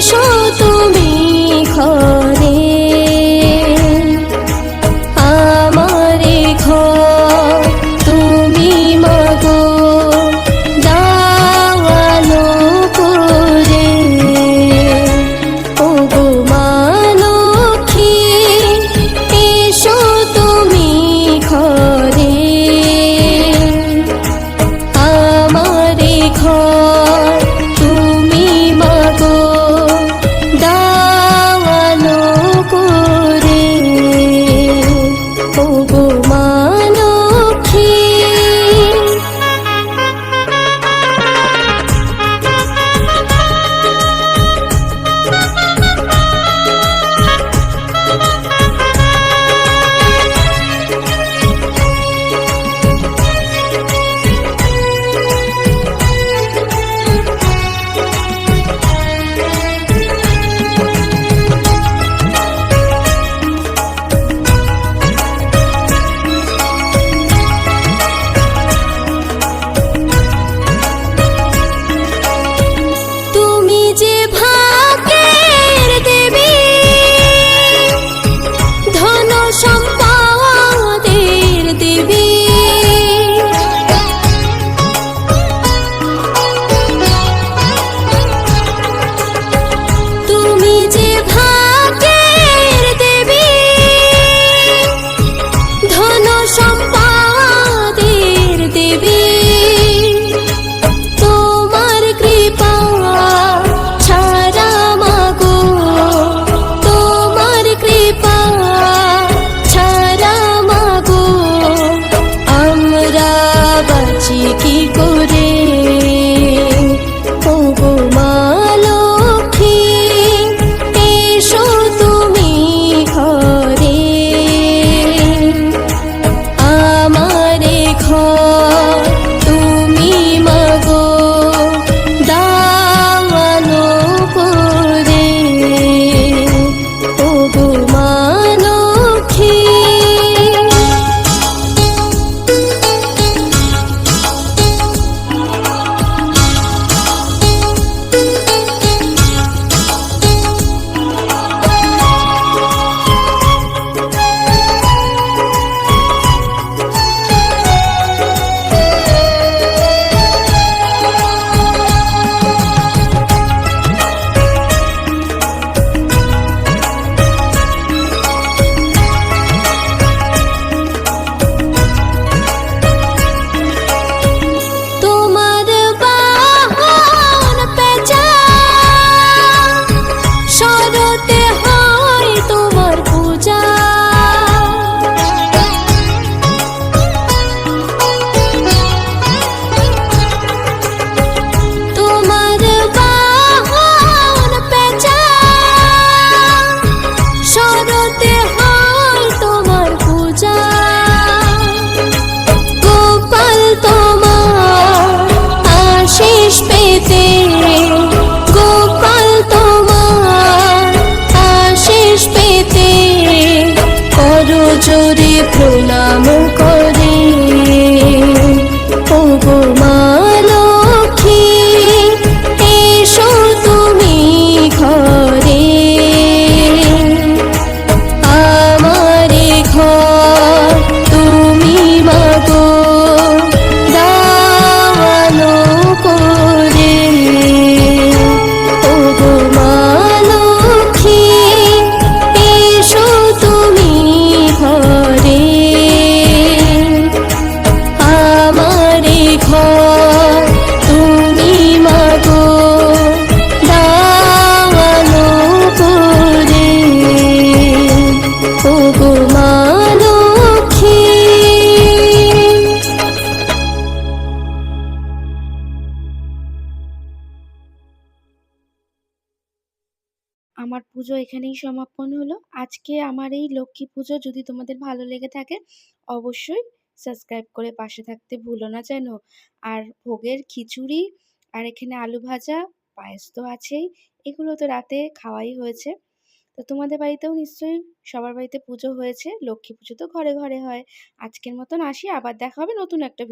şor পুজো এখানেই সমাপন হলো। আজকে আমার এই লক্ষ্মী পুজো যদি তোমাদের ভালো লেগে থাকে, অবশ্যই সাবস্ক্রাইব করে পাশে থাকতে ভুলো না যেন। আর ভোগের খিচুড়ি আর এখানে আলু ভাজা পায়েস তো আছেই, এগুলো তো রাতে খাওয়াই হয়েছে। তো তোমাদের বাড়িতেও নিশ্চয়ই সবার বাড়িতে পুজো হয়েছে, লক্ষ্মী পুজো তো ঘরে ঘরে হয়। আজকের মতন আসি, আবার দেখা হবে নতুন একটা